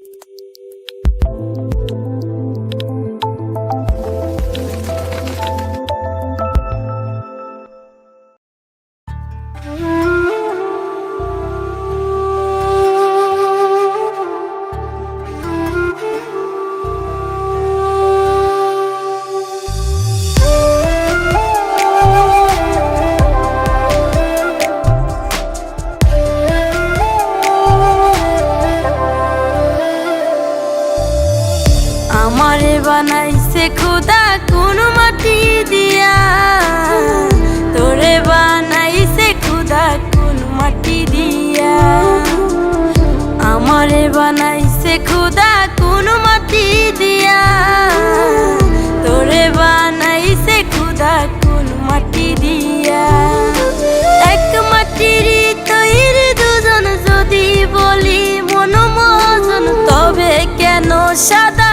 you আমারে বানাইছে খুদা কোন মাটি দিয়া। তোরে বানাইছে খুদা কোন মাটি দিয়া। আমারে বানাইছে খুদা কোন মাটি দিয়া। তোরে বানাইছে খুদা কোন মাটি দিয়া। এক মাটির তৈরি দুজন যদি বলি মন মজন তবে কেন সাদা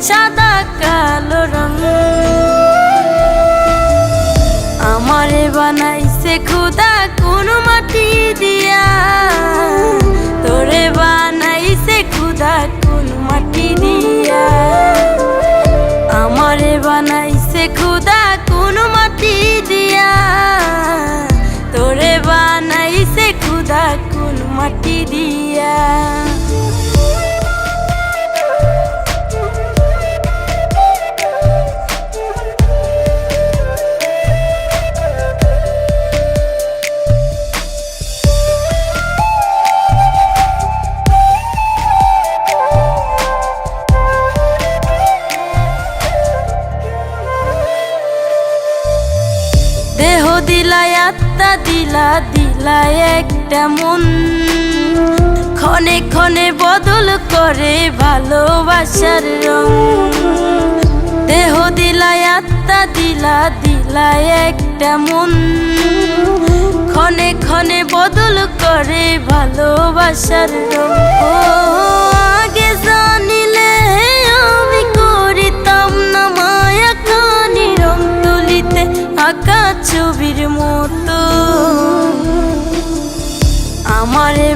সাদা কালো রং আমারে বানাইছে খুদা কোন মাটি দিয়া। তোরে বানাইছে খুদা কোন মাটি দিয়া। আমারে বানাইছে খুদা কোন মাটি দিয়া। তোরে বানাইছে খুদা কোন মাটি দিয়া। দিলাই, আত্মা দিলা, দিলাই একটা মন। ক্ষণে ক্ষণে বদল করে ভালোবাসার রং। দেহ দিলাই, আত্মা দিলা, দিলাই একটা মন। ক্ষণে ক্ষণে বদল করে ভালোবাসার রং।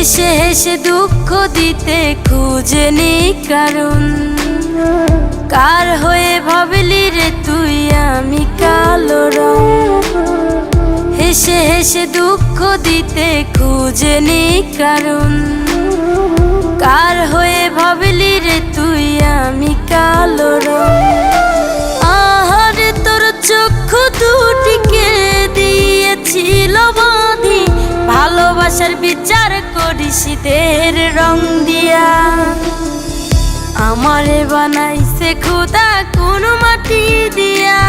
হেসে হেসে দুঃখ দিতে খুঁজে নি কারণ। কার হয়ে ভাবলি রে তুই? আমি কালো রং। হেসে হেসে দুঃখ দিতে খুঁজে খুঁজেনি কারণ। কার হয়ে ভাবলি ভালোবাসার বিচার করিস দের রং দিয়া। আমারে বানাইছে খোদা কোন মাটি দিয়া।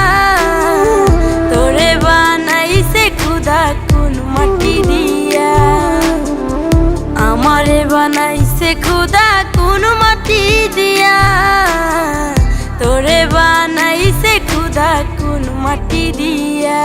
তোরে বানাইছে খুদা কোন মাটি দিয়া। আমারে বানাইছে খোদা কোন মাটি দিয়া। তোরে বানাইছে খুদা কোন মাটি দিয়া।